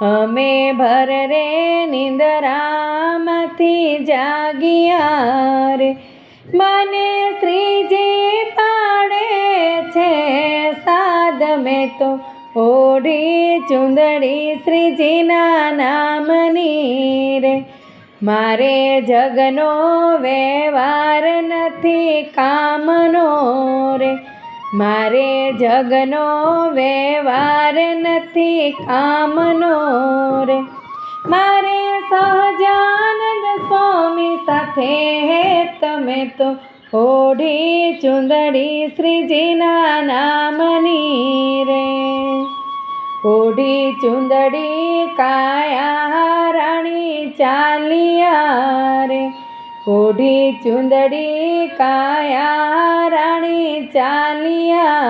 અમે ભર રે નિંદરામાંથી જાગ્યા રે. મને શ્રીજી પાડે છે સાદ, મેં તો ઓઢી ચુંદડી શ્રીજીના નામની રે. મારે જગનો વ્યવહાર નથી કામનો રે. મારે જગનો વ્યવહાર નથી કામનો રે. મારે સહજાનંદ સ્વામી સાથે હે તમે તો ઓઢી ચુંદડી શ્રીજીના નામની રે. ઓઢી ચુંદડી કાયા રાણી ચાલિયા રે. ઓઢી ચુંદડી કાયા ચાલિયા